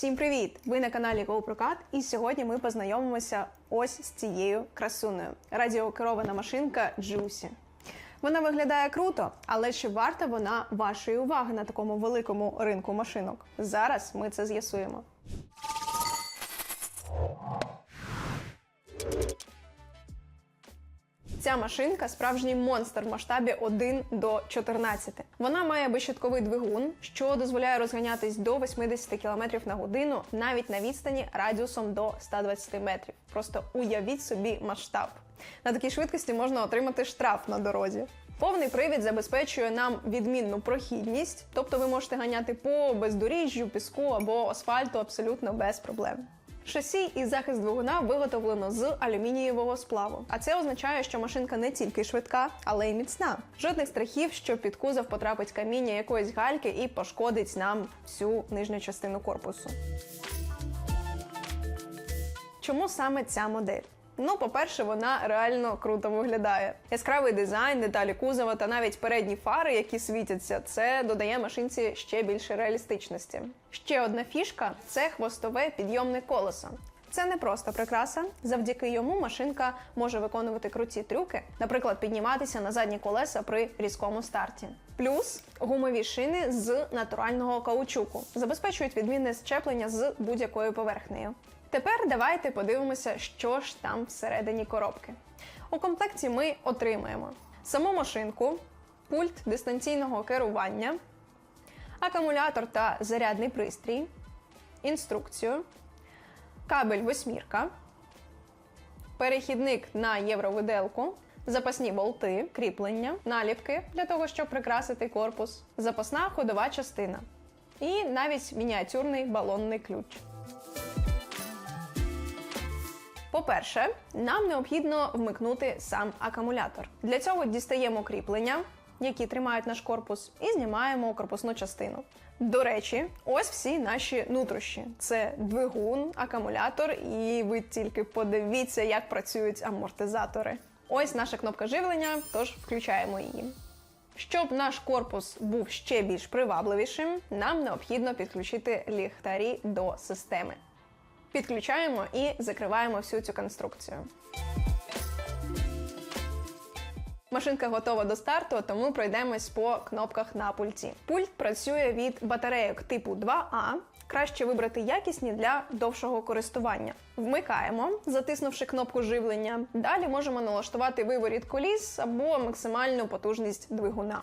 Всім привіт! Ви на каналі GoProCat і сьогодні ми познайомимося ось з цією красуною. Радіокерована машинка Juicy. Вона виглядає круто, але чи варта вона вашої уваги на такому великому ринку машинок? Зараз ми це з'ясуємо. Ця машинка справжній монстр в масштабі 1 до 14. Вона має безщитковий двигун, що дозволяє розганятись до 80 км на годину навіть на відстані радіусом до 120 метрів. Просто уявіть собі масштаб. На такій швидкості можна отримати штраф на дорозі. Повний привід забезпечує нам відмінну прохідність, тобто ви можете ганяти по бездоріжжю, піску або асфальту абсолютно без проблем. Шасі і захист двигуна виготовлено з алюмінієвого сплаву. А це означає, що машинка не тільки швидка, але й міцна. Жодних страхів, що під кузов потрапить каміння якоїсь гальки і пошкодить нам всю нижню частину корпусу. Чому саме ця модель? Ну, по-перше, вона реально круто виглядає. Яскравий дизайн, деталі кузова та навіть передні фари, які світяться, це додає машинці ще більше реалістичності. Ще одна фішка це хвостове підйомне колесо. Це не просто прикраса. Завдяки йому машинка може виконувати круті трюки, наприклад, підніматися на задні колеса при різкому старті. Плюс гумові шини з натурального каучуку забезпечують відмінне щеплення з будь-якою поверхнею. Тепер давайте подивимося, що ж там всередині коробки. У комплекті ми отримаємо саму машинку, пульт дистанційного керування, акумулятор та зарядний пристрій, інструкцію, кабель восьмірка, перехідник на євровиделку, запасні болти, кріплення, наліпки для того, щоб прикрасити корпус, запасна ходова частина і навіть мініатюрний балонний ключ. По-перше, нам необхідно вмикнути сам акумулятор. Для цього дістаємо кріплення, які тримають наш корпус, і знімаємо корпусну частину. До речі, ось всі наші нутрощі: це двигун, акумулятор, і ви тільки подивіться, як працюють амортизатори. Ось наша кнопка живлення, тож включаємо її. Щоб наш корпус був ще більш привабливішим, нам необхідно підключити ліхтарі до системи. Підключаємо і закриваємо всю цю конструкцію. Машинка готова до старту, тому пройдемось по кнопках на пульті. Пульт працює від батарейок типу 2А. Краще вибрати якісні для довшого користування. Вмикаємо, затиснувши кнопку живлення. Далі можемо налаштувати виворіт коліс або максимальну потужність двигуна.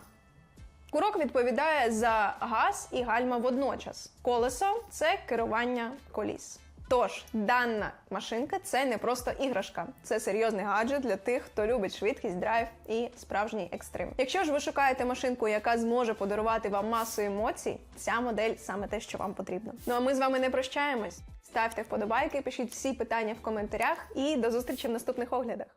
Курок відповідає за газ і гальма водночас. Колесо це керування коліс. Тож, дана машинка це не просто іграшка, це серйозний гаджет для тих, хто любить швидкість, драйв і справжній екстрим. Якщо ж ви шукаєте машинку, яка зможе подарувати вам масу емоцій, ця модель саме те, що вам потрібно. Ну а ми з вами не прощаємось. Ставте вподобайки, пишіть всі питання в коментарях і до зустрічі в наступних оглядах.